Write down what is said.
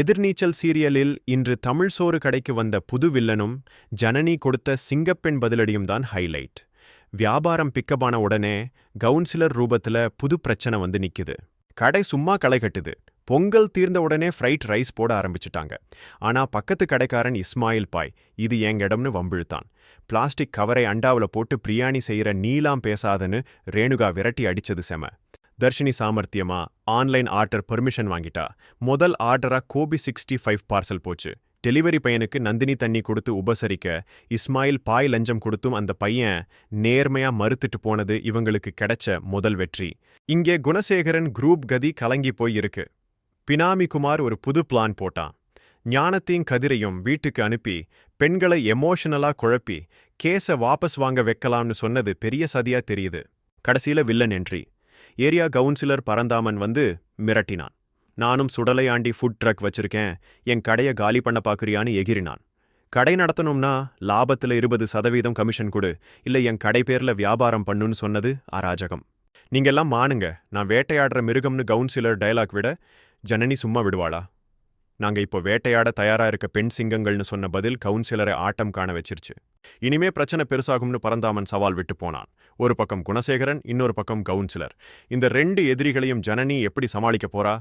எதிர்நீச்சல் சீரியலில் இன்று தமிழ் சோறு கடைக்கு வந்த புது வில்லனும் ஜனனி கொடுத்த சிங்கப்பெண் பதிலடியும் தான் ஹைலைட். வியாபாரம் பிக்கப்பான உடனே கவுன்சிலர் ரூபத்துல புது பிரச்சனை வந்து நிக்குது. கடை சும்மா களை கட்டுது. பொங்கல் தீர்ந்த உடனே ஃப்ரைட் ரைஸ் போட ஆரம்பிச்சிட்டாங்க. ஆனா பக்கத்து கடைக்காரன் இஸ்மாயில் பாய் இது எங்க இடம்னு வம்பிழுத்தான். பிளாஸ்டிக் கவரை அண்டாவுல போட்டு பிரியாணி செய்கிற நீலாம் பேசாதன்னு ரேணுகா விரட்டி அடிச்சது செம. தர்ஷினி சாமர்த்தியமா? ஆன்லைன் ஆர்டர் பெர்மிஷன் வாங்கிட்டா? முதல் ஆர்டரா கோபி சிக்ஸ்டி ஃபைவ் பார்சல் போச்சு. டெலிவரி பையனுக்கு நந்தினி தண்ணி கொடுத்து உபசரிக்க இஸ்மாயில் பாய் லஞ்சம் கொடுத்தும் அந்த பையன் நேர்மையா மறுத்துட்டு போனது இவங்களுக்கு கிடைச்ச முதல் வெற்றி. இங்கே குணசேகரன் குரூப் கதி கலங்கி போய் இருக்கு. பினாமி குமார் ஒரு புது பிளான் போட்டான். ஞானத்தையும் கதிரையும் வீட்டுக்கு அனுப்பி பெண்களை எமோஷனலா குழப்பி கேஸை வாபஸ் வாங்க வைக்கலாம்னு சொன்னது பெரிய சதியா தெரியுது. கடைசியில villain entry area councillor Paranthaman வந்து மிரட்டினான். நானும் சுடலையாண்டி ஃபுட் ட்ரக் வச்சிருக்கேன். என் கடையை காலி பண்ண பார்க்குறியான்னு எகிறினான். கடை நடத்தணும்னா லாபத்துல இருபது சதவீதம் கமிஷன் கொடு. இல்ல என் கடை பேர்ல வியாபாரம் பண்ணுன்னு சொன்னது அராஜகம். நீங்கெல்லாம் மானுங்க. நான் வேட்டையாடுற மிருகம்னு கவுன்சிலர் டயலாக் விட ஜனனி சும்மா விடுவாளா? நாங்க இப்போ வேட்டையாட தயாரா இருக்க பெண் சிங்கங்கள்னு சொன்ன பதில் கவுன்சிலரை ஆட்டம் காண வச்சிருச்சு. இனிமே பிரச்சனை பெருசாகும்னு பரந்தாமன் சவால் விட்டு போனான். ஒரு பக்கம் குணசேகரன் இன்னொரு பக்கம் கவுன்சிலர். இந்த ரெண்டு எதிரிகளையும் ஜனனி எப்படி சமாளிக்க போறா?